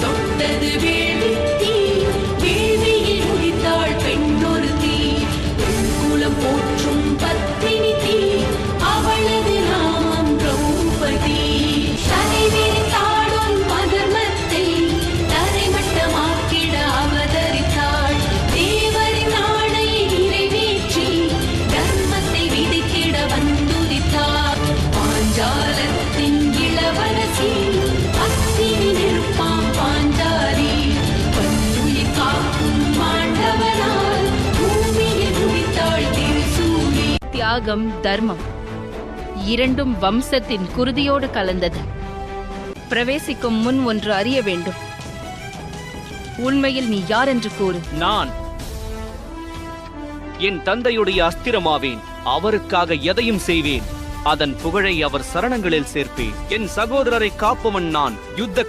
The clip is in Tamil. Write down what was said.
தொட்டது வேள்வி தீ வேள்வியில் உதித்தாள் பெண்ணொரு தீ. குலம் போற்றும் தியாகம் தர்மம். இரண்டும் வம்சத்தின் குருதியோடு கலந்தது. பிரவேசிக்கும் முன் ஒன்று அறிய வேண்டும். உண்மையில் நீ யார் என்று கூறு. நான். என் தந்தையுடைய அஸ்திரமாவேன். அவருக்காக எதையும் செய்வேன். அதன் புகழை அவர் சரணங்களில் சேர்ப்பேன். என் சகோதரரை காப்பவன் நான். யுத்த